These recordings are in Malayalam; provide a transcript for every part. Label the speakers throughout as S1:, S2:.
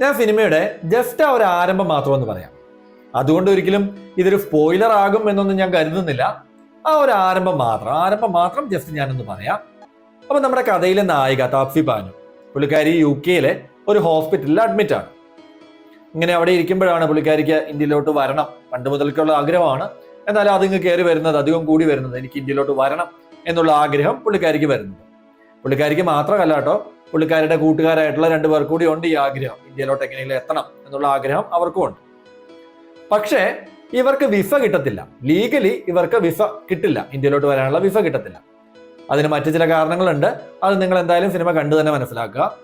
S1: ഞാൻ സിനിമയുടെ ജസ്റ്റ് ആ ഒരു ആരംഭം മാത്രമെന്ന് പറയാം. അതുകൊണ്ട് ഒരിക്കലും ഇതൊരു സ്പോയിലർ ആകും എന്നൊന്നും ഞാൻ കരുതുന്നില്ല. ആ ഒരു ആരംഭം മാത്രം ആരംഭം മാത്രം ജസ്റ്റ് ഞാനൊന്ന് പറയാം. അപ്പൊ നമ്മുടെ കഥയിലെ നായിക താപ്സി പാനു പുള്ളിക്കാരി യു കെയിലെ ഒരു ഹോസ്പിറ്റലിൽ അഡ്മിറ്റ് ആണ്. ഇങ്ങനെ അവിടെ ഇരിക്കുമ്പോഴാണ് പുള്ളിക്കാരിക്ക് ഇന്ത്യയിലോട്ട് വരണം. പണ്ട് മുതൽക്കുള്ള ആഗ്രഹമാണ്. എന്നാൽ അതിങ്ങ് കയറി വരുന്നത് അധികം കൂടി വരുന്നത് എനിക്ക് ഇന്ത്യയിലോട്ട് വരണം എന്നുള്ള ആഗ്രഹം പുള്ളിക്കാരിക്ക് വരുന്നത് പുള്ളിക്കാരിക്ക് മാത്രമല്ല കേട്ടോ പുള്ളിക്കാരുടെ കൂട്ടുകാരായിട്ടുള്ള രണ്ടു പേർ കൂടി ഉണ്ട് ഈ ആഗ്രഹം. ഇന്ത്യയിലോട്ട് എങ്ങനെയെങ്കിലും എത്തണം എന്നുള്ള ആഗ്രഹം അവർക്കും ഉണ്ട്. പക്ഷേ ഇവർക്ക് വിസ കിട്ടത്തില്ല. ലീഗലി ഇവർക്ക് വിസ കിട്ടില്ല. ഇന്ത്യയിലോട്ട് വരാനുള്ള വിസ കിട്ടത്തില്ല. അതിന് മറ്റു ചില കാരണങ്ങളുണ്ട്. അത് നിങ്ങൾ എന്തായാലും സിനിമ കണ്ടു തന്നെ മനസ്സിലാക്കുക.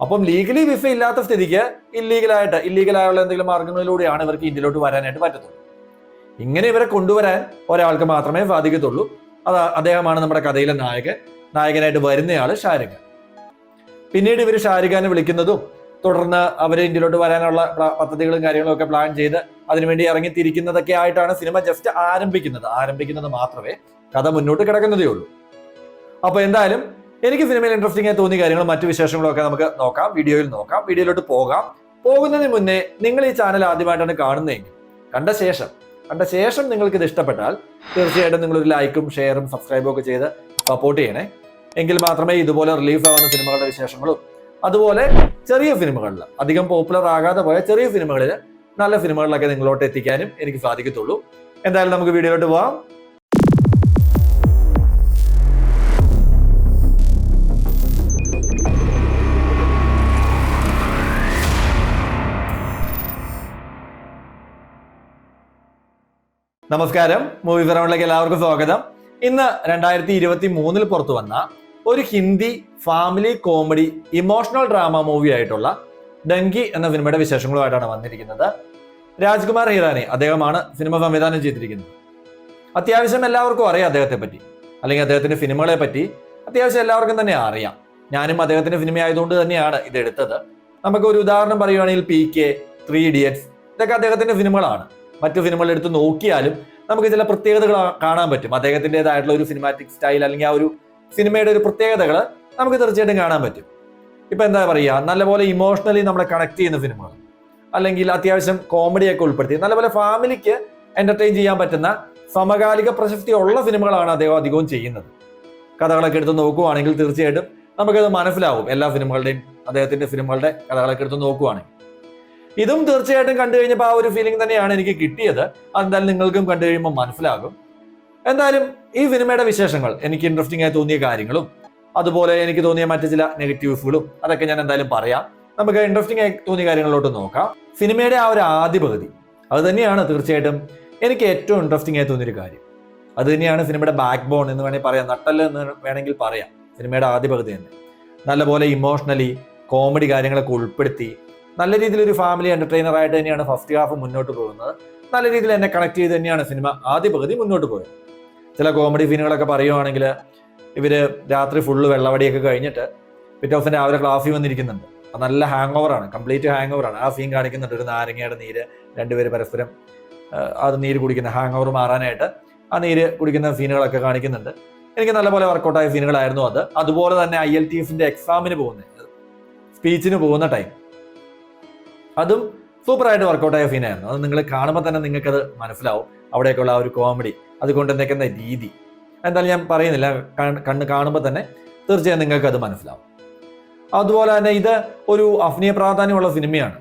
S1: അപ്പം ലീഗലി വിസ ഇല്ലാത്ത സ്ഥിതിക്ക് ഇല്ലീഗലായിട്ട് ഇല്ലീഗലായുള്ള എന്തെങ്കിലും മാർഗങ്ങളിലൂടെയാണ് ഇവർക്ക് ഇന്ത്യയിലോട്ട് വരാനായിട്ട് പറ്റത്തുള്ളൂ. ഇങ്ങനെ ഇവരെ കൊണ്ടുവരാൻ ഒരാൾക്ക് മാത്രമേ സാധിക്കത്തുള്ളൂ. അത് അദ്ദേഹമാണ് നമ്മുടെ കഥയിലെ നായകൻ. നായകനായിട്ട് വരുന്നയാൾ ഷാരുഖ്. പിന്നീട് ഇവർ ഷാരുഖാനെ വിളിക്കുന്നതും തുടർന്ന് അവർ ഇന്ത്യയിലോട്ട് വരാനുള്ള പദ്ധതികളും കാര്യങ്ങളും ഒക്കെ പ്ലാൻ ചെയ്ത് അതിനുവേണ്ടി ഇറങ്ങി തിരിക്കുന്നതൊക്കെ ആയിട്ടാണ് സിനിമ ജസ്റ്റ് ആരംഭിക്കുന്നത്. ആരംഭിക്കുന്നത് മാത്രമേ കഥ മുന്നോട്ട് കിടക്കുന്നതേ ഉള്ളൂ. അപ്പൊ എന്തായാലും എനിക്ക് സിനിമയിൽ ഇൻട്രസ്റ്റിംഗ് ആയി തോന്നിയ കാര്യങ്ങളും മറ്റു വിശേഷങ്ങളും ഒക്കെ നമുക്ക് നോക്കാം. വീഡിയോയിൽ നോക്കാം. വീഡിയോയിലോട്ട് പോകാം. പോകുന്നതിന് മുന്നേ നിങ്ങൾ ഈ ചാനൽ ആദ്യമായിട്ടാണ് കാണുന്നതെങ്കിൽ കണ്ട ശേഷം കണ്ട ശേഷം നിങ്ങൾക്ക് ഇത് ഇഷ്ടപ്പെട്ടാൽ തീർച്ചയായിട്ടും നിങ്ങൾ ഒരു ലൈക്കും ഷെയറും സബ്സ്ക്രൈബും ഒക്കെ ചെയ്ത് സപ്പോർട്ട് ചെയ്യണേ. എങ്കിൽ മാത്രമേ ഇതുപോലെ റിലീഫ് ആവുന്ന സിനിമകളുടെ വിശേഷങ്ങളും അതുപോലെ ചെറിയ സിനിമകളിൽ അധികം പോപ്പുലർ ആകാതെ പോയ ചെറിയ സിനിമകളിൽ നല്ല സിനിമകളിലൊക്കെ നിങ്ങളോട്ട് എത്തിക്കാനും എനിക്ക് സാധിക്കത്തുള്ളൂ. എന്തായാലും നമുക്ക് വീഡിയോയിലോട്ട് പോവാം. നമസ്കാരം. മൂവി ഫെറൗണ്ടിലേക്ക് എല്ലാവർക്കും സ്വാഗതം. ഇന്ന് രണ്ടായിരത്തി ഇരുപത്തി മൂന്നിൽ പുറത്തു വന്ന ഒരു Hindi family comedy emotional drama movie ആയിട്ടുള്ള ഡങ്കി എന്ന സിനിമയുടെ വിശേഷങ്ങളുമായിട്ടാണ് വന്നിരിക്കുന്നത്. രാജ്കുമാർ ഹിറാനി അദ്ദേഹമാണ് സിനിമ സംവിധാനം ചെയ്തിരിക്കുന്നത്. അത്യാവശ്യം എല്ലാവർക്കും അറിയാം അദ്ദേഹത്തെ പറ്റി. അല്ലെങ്കിൽ അദ്ദേഹത്തിന്റെ സിനിമകളെ പറ്റി അത്യാവശ്യം എല്ലാവർക്കും തന്നെ അറിയാം. ഞാനും അദ്ദേഹത്തിന്റെ സിനിമ ആയതുകൊണ്ട് തന്നെയാണ് ഇത് എടുത്തത്. നമുക്ക് ഒരു ഉദാഹരണം പറയുവാണെങ്കിൽ പി കെ ത്രീ ഇഡിയറ്റ്സ് ഇതൊക്കെ അദ്ദേഹത്തിന്റെ സിനിമകളാണ്. മറ്റു സിനിമകൾ എടുത്ത് നോക്കിയാലും നമുക്ക് ചില പ്രത്യേകതകൾ കാണാൻ പറ്റും. അദ്ദേഹത്തിന്റെതായിട്ടുള്ള ഒരു സിനിമാറ്റിക് സ്റ്റൈൽ അല്ലെങ്കിൽ ആ ഒരു സിനിമയുടെ ഒരു പ്രത്യേകതകൾ നമുക്ക് തീർച്ചയായിട്ടും കാണാൻ പറ്റും. ഇപ്പൊ എന്താ പറയുക നല്ലപോലെ ഇമോഷണലി നമ്മളെ കണക്ട് ചെയ്യുന്ന സിനിമകൾ അല്ലെങ്കിൽ അത്യാവശ്യം കോമഡിയൊക്കെ ഉൾപ്പെടുത്തി നല്ലപോലെ ഫാമിലിക്ക് എന്റർടൈൻ ചെയ്യാൻ പറ്റുന്ന സമകാലിക പ്രശസ്തി ഉള്ള സിനിമകളാണ് അദ്ദേഹം അധികവും ചെയ്യുന്നത്. കഥകളൊക്കെ എടുത്ത് നോക്കുവാണെങ്കിൽ തീർച്ചയായിട്ടും നമുക്കത് മനസ്സിലാവും എല്ലാ സിനിമകളുടെയും അദ്ദേഹത്തിന്റെ സിനിമകളുടെ കഥകളൊക്കെ എടുത്ത് നോക്കുവാണെങ്കിൽ. ഇതും തീർച്ചയായിട്ടും കണ്ടു കഴിഞ്ഞപ്പോൾ ആ ഒരു ഫീലിംഗ് തന്നെയാണ് എനിക്ക് കിട്ടിയത്. അതെന്തായാലും നിങ്ങൾക്കും കണ്ടു കഴിയുമ്പോൾ മനസ്സിലാകും. എന്തായാലും ഈ സിനിമയുടെ വിശേഷങ്ങൾ എനിക്ക് ഇൻട്രസ്റ്റിംഗ് ആയി തോന്നിയ കാര്യങ്ങളും അതുപോലെ എനിക്ക് തോന്നിയ മറ്റു ചില നെഗറ്റീവ്സുകളും അതൊക്കെ ഞാൻ എന്തായാലും പറയാം. നമുക്ക് ഇൻട്രസ്റ്റിംഗ് ആയി തോന്നിയ കാര്യങ്ങളിലോട്ട് നോക്കാം. സിനിമയുടെ ആ ഒരു ആദ്യ പകുതി അത് തന്നെയാണ് തീർച്ചയായിട്ടും എനിക്ക് ഏറ്റവും ഇൻട്രസ്റ്റിംഗ് ആയി തോന്നിയൊരു കാര്യം. അത് തന്നെയാണ് സിനിമയുടെ ബാക്ക് ബോൺ എന്ന് വേണമെങ്കിൽ പറയാം നട്ടൽ എന്ന് വേണമെങ്കിൽ പറയാം. സിനിമയുടെ ആദ്യ പകുതി തന്നെ. നല്ലപോലെ ഇമോഷണലി കോമഡി കാര്യങ്ങളൊക്കെ ഉൾപ്പെടുത്തി നല്ല രീതിയിൽ ഒരു ഫാമിലി എന്റർടൈനർ ആയിട്ട് തന്നെയാണ് ഫസ്റ്റ് ഹാഫ് മുന്നോട്ട് പോകുന്നത്. നല്ല രീതിയിൽ എന്നെ കണക്ട് ചെയ്ത് തന്നെയാണ് സിനിമ ആദ്യ പകുതി മുന്നോട്ട് പോയത്. ചില കോമഡി സീനുകളൊക്കെ പറയുവാണെങ്കിൽ ഇവർ രാത്രി ഫുള്ള് വെള്ളവടിയൊക്കെ കഴിഞ്ഞിട്ട് പിറ്റേ ദിവസം രാവിലെ ക്ലാസ്സിൽ വന്നിരിക്കുന്നുണ്ട്. അത് നല്ല ഹാങ് ഓവറാണ് കംപ്ലീറ്റ് ഹാങ് ഓവറാണ് ആ സീൻ കാണിക്കുന്നുണ്ട് ഒരു നാരങ്ങയുടെ നീര് രണ്ടുപേര് പരസ്പരം അത് നീര് കുടിക്കുന്ന ഹാങ് ഓവർ മാറാനായിട്ട് ആ നീര് കുടിക്കുന്ന സീനുകളൊക്കെ കാണിക്കുന്നുണ്ട്. എനിക്ക് നല്ലപോലെ വർക്കൗട്ടായ സീനുകളായിരുന്നു അത്. അതുപോലെ തന്നെ ഐ എൽ ടി എഫിന്റെ എക്സാമിന് പോകുന്ന സ്പീച്ചിന് പോകുന്ന ടൈം അതും സൂപ്പറായിട്ട് വർക്കൗട്ടായ സീനായിരുന്നു അത് നിങ്ങൾ കാണുമ്പോൾ തന്നെ നിങ്ങൾക്കത് മനസ്സിലാവും. അവിടെയൊക്കെയുള്ള ആ ഒരു കോമഡി അതുകൊണ്ട് നിൽക്കുന്ന രീതി. എന്തായാലും ഞാൻ പറയുന്നില്ല. കണ്ണ് കാണുമ്പോൾ തന്നെ തീർച്ചയായും നിങ്ങൾക്ക് അത് മനസ്സിലാവും. അതുപോലെ തന്നെ ഇത് ഒരു അഭിനയ പ്രാധാന്യമുള്ള സിനിമയാണ്.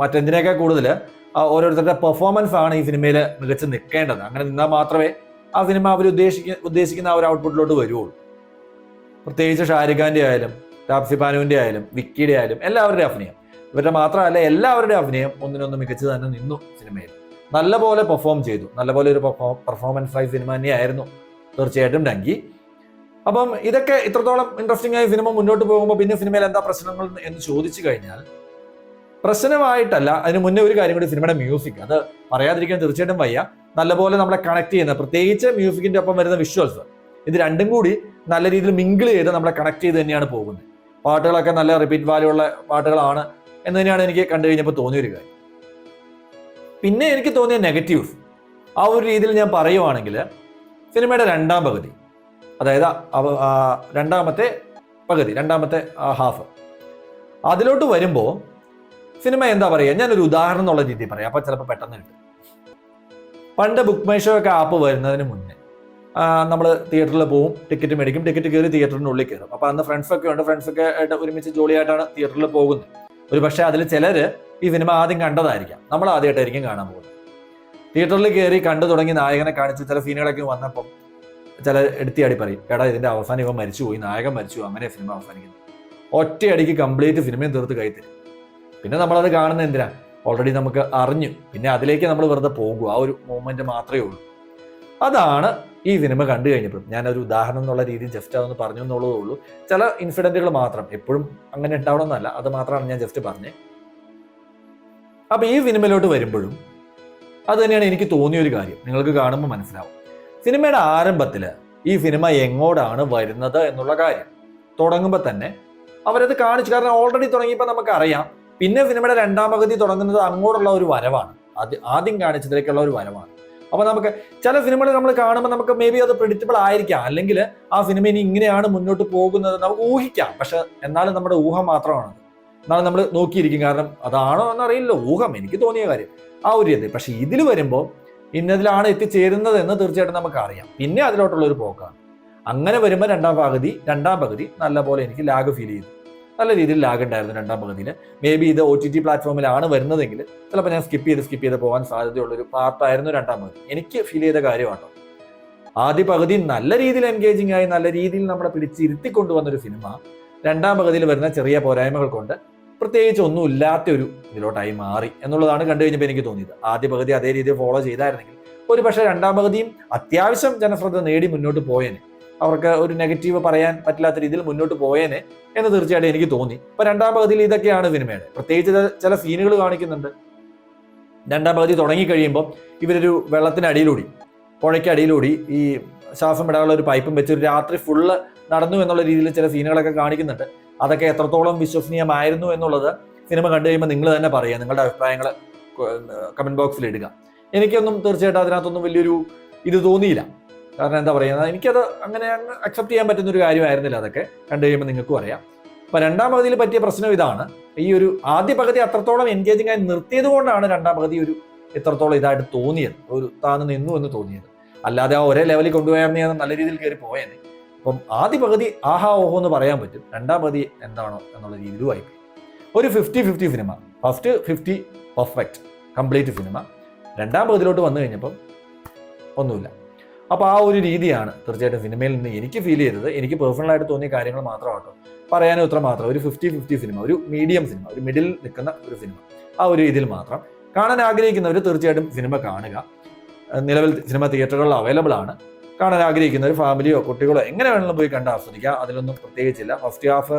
S1: മറ്റെന്തിനേക്കാൾ കൂടുതൽ ഓരോരുത്തരുടെ പെർഫോമൻസ് ആണ് ഈ സിനിമയിൽ മികച്ച് നിൽക്കേണ്ടത്. അങ്ങനെ നിന്നാൽ മാത്രമേ ആ സിനിമ അവർ ഉദ്ദേശിക്കുന്ന ഉദ്ദേശിക്കുന്ന ആ ഒരു ഔട്ട്പുട്ടിലോട്ട് വരുള്ളൂ പ്രത്യേകിച്ച് ഷാരുഖ് ഖാന്റെ ആയാലും താപ്സി പാനുവിന്റെ ആയാലും വിക്കിയുടെ ആയാലും എല്ലാവരുടെയും അഭിനയം. ഇവരുടെ മാത്രമല്ല എല്ലാവരുടെയും അഭിനയം ഒന്നിനൊന്ന് മികച്ചു തന്നെ നിന്നു സിനിമയിൽ. നല്ലപോലെ പെർഫോം ചെയ്തു. നല്ലപോലെ ഒരു പെർഫോമൻസ് ആയി സിനിമ തന്നെയായിരുന്നു. തീർച്ചയായിട്ടും ഡങ്കി അപ്പം ഇതൊക്കെ ഇത്രത്തോളം ഇൻട്രസ്റ്റിംഗ് ആയി സിനിമ മുന്നോട്ട് പോകുമ്പോൾ പിന്നെ സിനിമയിൽ എന്താ പ്രശ്നങ്ങൾ എന്ന് ചോദിച്ചു കഴിഞ്ഞാൽ പ്രശ്നമായിട്ടല്ല അതിന് മുന്നേ ഒരു കാര്യം കൂടി സിനിമയുടെ മ്യൂസിക് അത് പറയാതിരിക്കാൻ തീർച്ചയായിട്ടും വയ്യ. നല്ലപോലെ നമ്മളെ കണക്ട് ചെയ്യുന്ന പ്രത്യേകിച്ച് മ്യൂസിക്കിന്റെ ഒപ്പം വരുന്ന വിഷ്വൽസ് ഇത് രണ്ടും കൂടി നല്ല രീതിയിൽ മിങ്കിൾ ചെയ്ത് നമ്മളെ കണക്ട് ചെയ്ത് തന്നെയാണ് പോകുന്നത്. പാട്ടുകളൊക്കെ നല്ല റിപ്പീറ്റ് വാല്യൂ ഉള്ള പാട്ടുകളാണ് എന്ന് തന്നെയാണ് എനിക്ക് കണ്ടു കഴിഞ്ഞപ്പോൾ തോന്നിയൊരു കാര്യം. പിന്നെ എനിക്ക് തോന്നിയ നെഗറ്റീവ് ആ ഒരു രീതിയിൽ ഞാൻ പറയുവാണെങ്കിൽ സിനിമയുടെ രണ്ടാം പകുതി. അതായത് രണ്ടാമത്തെ പകുതി രണ്ടാമത്തെ ഹാഫ് അതിലോട്ട് വരുമ്പോൾ സിനിമ എന്താ പറയുക? ഞാനൊരു ഉദാഹരണം എന്നുള്ള രീതിയിൽ പറയാം. അപ്പോൾ ചിലപ്പോൾ പെട്ടെന്ന് കിട്ടും. പണ്ട് ബുക്ക് മൈ ഷോ ഒക്കെ ആപ്പ് വരുന്നതിന് മുന്നേ നമ്മൾ തിയേറ്ററിൽ പോവും ടിക്കറ്റ് മേടിക്കും. ടിക്കറ്റ് കയറി തിയേറ്ററിന്റെ ഉള്ളിൽ കയറും. അപ്പോൾ അന്ന് ഫ്രണ്ട്സൊക്കെ ഉണ്ട്. ഫ്രണ്ട്സൊക്കെ ആയിട്ട് ഒരുമിച്ച് ജോളിയായിട്ടാണ് തിയേറ്ററിൽ പോകുന്നത്. ഒരു പക്ഷേ അതിൽ ചിലര് ഈ സിനിമ ആദ്യം കണ്ടതായിരിക്കാം. നമ്മൾ ആദ്യമായിട്ടായിരിക്കും കാണാൻ പോകുന്നത്. തിയേറ്ററിൽ കയറി കണ്ടു തുടങ്ങി നായകനെ കാണിച്ച് ചില സീനുകളൊക്കെ വന്നപ്പം ചില എടുത്തിയാടി പറയും എടാ ഇതിന്റെ അവസാനം ഇവൻ മരിച്ചുപോയി നായകൻ മരിച്ചു അങ്ങനെ സിനിമ അവസാനിക്കുന്നു ഒറ്റയടിക്ക് കംപ്ലീറ്റ് സിനിമയും തീർത്ത് കൈ പിന്നെ നമ്മളത് കാണുന്നത് എന്തിനാ? ഓൾറെഡി നമുക്ക് അറിഞ്ഞു. പിന്നെ അതിലേക്ക് നമ്മൾ വെറുതെ പോകും. ആ ഒരു മൂമെന്റ് മാത്രമേ ഉള്ളൂ. അതാണ് ഈ സിനിമ കണ്ടു കഴിഞ്ഞപ്പോഴും ഞാനൊരു ഉദാഹരണം എന്നുള്ള രീതിയിൽ ജസ്റ്റ് അതൊന്ന് പറഞ്ഞു എന്നുള്ളതേ ഉള്ളൂ. ചില ഇൻസിഡന്റുകൾ മാത്രം എപ്പോഴും അങ്ങനെ ഉണ്ടാവണമെന്നല്ല അത് മാത്രമാണ് ഞാൻ ജസ്റ്റ് പറഞ്ഞത് അപ്പോൾ ഈ സിനിമയിലോട്ട് വരുമ്പോഴും അത് തന്നെയാണ് എനിക്ക് തോന്നിയ ഒരു കാര്യം. നിങ്ങൾക്ക് കാണുമ്പോൾ മനസ്സിലാവും. സിനിമയുടെ ആരംഭത്തിൽ ഈ സിനിമ എങ്ങോട്ടാണ് വരുന്നത് എന്നുള്ള കാര്യം. തുടങ്ങുമ്പോൾ തന്നെ അവരത് കാണിച്ചു. കാരണം ഓൾറെഡി തുടങ്ങിയപ്പോൾ നമുക്കറിയാം. പിന്നെ സിനിമയുടെ രണ്ടാം പകുതി തുടങ്ങുന്നത് അങ്ങോട്ടുള്ള ഒരു വരവാണ്. അത് ആദ്യം കാണിച്ചതിലേക്കുള്ള ഒരു വരവാണ്. അപ്പൊ നമുക്ക് ചില സിനിമകൾ നമ്മൾ കാണുമ്പോൾ നമുക്ക് മേ ബി അത് പ്രിഡിക്റ്റബിൾ ആയിരിക്കാം. അല്ലെങ്കിൽ ആ സിനിമ ഇനി ഇങ്ങനെയാണ് മുന്നോട്ട് പോകുന്നത് നമുക്ക് ഊഹിക്കാം. പക്ഷെ എന്നാലും നമ്മുടെ ഊഹം മാത്രമാണ്. എന്നാലും നമ്മൾ നോക്കിയിരിക്കും. കാരണം അതാണോ എന്നറിയില്ല. ഊഹം എനിക്ക് തോന്നിയ കാര്യം. ആ ഒരു രീതി പക്ഷെ ഇതിൽ വരുമ്പോൾ ഇന്നതിലാണ് എത്തിച്ചേരുന്നത് എന്ന് തീർച്ചയായിട്ടും നമുക്ക് അറിയാം പിന്നെ അതിലോട്ടുള്ള ഒരു പോക്കാണ്. അങ്ങനെ വരുമ്പോൾ രണ്ടാം പകുതി രണ്ടാം പകുതി നല്ല പോലെ എനിക്ക് ലാഗ് ഫീൽ ചെയ്തു. നല്ല രീതിയിൽ ലാഗ് ഉണ്ടായിരുന്നു രണ്ടാം പകുതിയിൽ. മേ ബി ഇത് ഒ ടി ടി പ്ലാറ്റ്ഫോമിലാണ് വരുന്നതെങ്കിൽ ചിലപ്പോൾ ഞാൻ സ്കിപ്പ് ചെയ്ത് സ്കിപ്പ് ചെയ്ത് പോകാൻ സാധ്യതയുള്ളൊരു പാർട്ടായിരുന്നു രണ്ടാം പകുതി. എനിക്ക് ഫീൽ ചെയ്ത കാര്യമാണോ ആദ്യ പകുതി നല്ല രീതിയിൽ എൻഗേജിങ് ആയി നല്ല രീതിയിൽ നമ്മളെ പിടിച്ചിരുത്തി കൊണ്ടുവന്ന ഒരു സിനിമ. രണ്ടാം പകുതിയിൽ വരുന്ന ചെറിയ പോരായ്മകൾ കൊണ്ട് പ്രത്യേകിച്ച് ഒന്നും ഇല്ലാത്ത ഒരു ഇതിലോട്ടായി മാറി എന്നുള്ളതാണ് കണ്ടു കഴിഞ്ഞപ്പോൾ എനിക്ക് തോന്നിയത്. ആദ്യ പകുതി അതേ രീതിയിൽ ഫോളോ ചെയ്തായിരുന്നെങ്കിൽ ഒരു പക്ഷേ രണ്ടാം പകുതിയും അത്യാവശ്യം ജനശ്രദ്ധ നേടി മുന്നോട്ട് പോയേനെ. അവർക്ക് ഒരു നെഗറ്റീവ് പറയാൻ പറ്റില്ലാത്ത രീതിയിൽ മുന്നോട്ട് പോയേനെ എന്ന് തീർച്ചയായിട്ടും എനിക്ക് തോന്നി. അപ്പൊ രണ്ടാം പകുതിയിൽ ഇതൊക്കെയാണ് സിനിമയുടെ പ്രത്യേകിച്ച് ചില- സീനുകൾ കാണിക്കുന്നുണ്ട്. രണ്ടാം പകുതി തുടങ്ങി കഴിയുമ്പോൾ ഇവരൊരു വെള്ളത്തിനടിയിലൂടി പുഴയ്ക്കടിയിലൂടി ഈ ശ്വാസം ഇടാനുള്ള ഒരു പൈപ്പും വെച്ച് ഒരു രാത്രി ഫുള്ള് നടന്നു എന്നുള്ള രീതിയിൽ ചില സീനുകളൊക്കെ കാണിക്കുന്നുണ്ട്. അതൊക്കെ എത്രത്തോളം വിശ്വസനീയമായിരുന്നു എന്നുള്ളത് സിനിമ കണ്ടു കഴിയുമ്പോൾ നിങ്ങൾ തന്നെ പറയുക. നിങ്ങളുടെ അഭിപ്രായങ്ങൾ കമന്റ് ബോക്സിൽ ഇടുക. എനിക്കൊന്നും തീർച്ചയായിട്ടും അതിനകത്തൊന്നും വലിയൊരു ഇത് തോന്നിയില്ല. കാരണം എന്താ പറയുക എനിക്കത് അങ്ങനെ അങ്ങ് അക്സെപ്റ്റ് ചെയ്യാൻ പറ്റുന്ന ഒരു കാര്യമായിരുന്നില്ല അതൊക്കെ. കണ്ടു കഴിയുമ്പോൾ നിങ്ങൾക്കും അറിയാം. അപ്പം രണ്ടാം പകുതിയിൽ പറ്റിയ പ്രശ്നം ഇതാണ്. ഈ ഒരു ആദ്യ പകുതി അത്രത്തോളം എൻഗേജിങ് ആയി നിർത്തിയത് കൊണ്ടാണ് രണ്ടാം പകുതി ഒരു ഇത്രത്തോളം ഇതായിട്ട് തോന്നിയത്. ഒരു താന്ന് നിന്നു എന്ന് തോന്നിയത്. അല്ലാതെ ആ ഒരേ ലെവലിൽ കൊണ്ടുപോയാൽ ഞാൻ നല്ല രീതിയിൽ കയറി പോയേനെ. അപ്പം ആദ്യ പകുതി ആഹാ ഓഹോ എന്ന് പറയാൻ പറ്റും. രണ്ടാം പകുതി എന്താണോ എന്നുള്ള രീതിയിലും ആയി ഒരു fifty fifty cinema first fifty perfect complete cinema രണ്ടാം പകുതിയിലോട്ട് വന്നു കഴിഞ്ഞപ്പം ഒന്നുമില്ല. അപ്പോൾ ആ ഒരു രീതിയാണ് തീർച്ചയായിട്ടും സിനിമയിൽ നിന്ന് എനിക്ക് ഫീൽ ചെയ്തത്. എനിക്ക് പേഴ്സണലായിട്ട് തോന്നിയ കാര്യങ്ങൾ മാത്രമാട്ടോ പറയാനും ഇത്ര മാത്രം. ഒരു ഫിഫ്റ്റി ഫിഫ്റ്റി സിനിമ ഒരു മീഡിയം സിനിമ ഒരു മിഡിൽ നിൽക്കുന്ന ഒരു സിനിമ ആ ഒരു രീതിയിൽ മാത്രം. കാണാൻ ആഗ്രഹിക്കുന്നവർ തീർച്ചയായിട്ടും സിനിമ കാണുക. നിലവിൽ സിനിമ തിയേറ്ററുകളിൽ അവൈലബിൾ ആണ്. കാണാൻ ആഗ്രഹിക്കുന്ന ഒരു ഫാമിലിയോ കുട്ടികളോ എങ്ങനെ വേണമെങ്കിലും പോയി കണ്ട് ആസ്വദിക്കുക അതിലൊന്നും പ്രത്യേകിച്ചില്ല. ഫസ്റ്റ് ഹാഫ്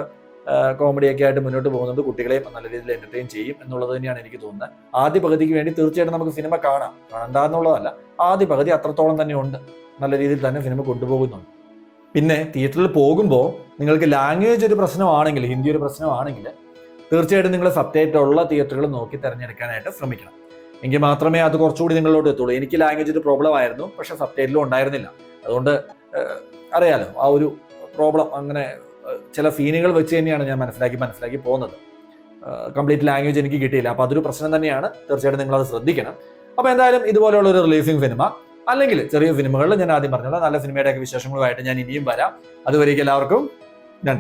S1: കോമഡിയൊക്കെ ആയിട്ട് മുന്നോട്ട് പോകുന്നത് കുട്ടികളെയും നല്ല രീതിയിൽ എന്റർടൈൻ ചെയ്യും എന്നുള്ളത് തന്നെയാണ് എനിക്ക് തോന്നുന്നത്. ആദ്യ പകുതിക്ക് വേണ്ടി തീർച്ചയായിട്ടും നമുക്ക് സിനിമ കാണാം. കാണണ്ട എന്നുള്ളതല്ല. ആദ്യ പകുതി അത്രത്തോളം തന്നെ ഉണ്ട്. നല്ല രീതിയിൽ തന്നെ സിനിമ കൊണ്ടുപോകുന്നുണ്ട്. പിന്നെ തിയേറ്ററിൽ പോകുമ്പോൾ നിങ്ങൾക്ക് ലാംഗ്വേജ് ഒരു പ്രശ്നമാണെങ്കിൽ ഹിന്ദി ഒരു പ്രശ്നമാണെങ്കിൽ തീർച്ചയായിട്ടും നിങ്ങൾ സബ്ടൈറ്റിൽ ഉള്ള തിയേറ്ററുകൾ നോക്കി തിരഞ്ഞെടുക്കാനായിട്ട് ശ്രമിക്കണം. എങ്കിൽ മാത്രമേ അത് കുറച്ചുകൂടി നിങ്ങളിലോട്ട് എത്തുള്ളൂ. എനിക്ക് ലാംഗ്വേജ് ഒരു പ്രോബ്ലം ആയിരുന്നു. പക്ഷെ സബ്ടൈറ്റിലും ഉണ്ടായിരുന്നില്ല. അതുകൊണ്ട് അറിയാലോ ആ ഒരു പ്രോബ്ലം അങ്ങനെ ചില സീനുകൾ വെച്ച് തന്നെയാണ് ഞാൻ മനസ്സിലാക്കി മനസ്സിലാക്കി പോകുന്നത്. കംപ്ലീറ്റ് ലാംഗ്വേജ് എനിക്ക് കിട്ടിയില്ല. അപ്പോൾ അതൊരു പ്രശ്നം തന്നെയാണ്. തീർച്ചയായിട്ടും നിങ്ങൾ അത് ശ്രദ്ധിക്കണം. അപ്പോൾ എന്തായാലും ഇതുപോലെയുള്ള ഒരു റിലീസിംഗ് സിനിമ അല്ലെങ്കിൽ ചെറിയ സിനിമകളിൽ ഞാൻ ആദ്യം പറഞ്ഞത് നല്ല സിനിമയുടെ ഒക്കെ വിശേഷങ്ങളുമായിട്ട് ഞാൻ ഇനിയും വരാം. അതുവരേക്കും എല്ലാവർക്കും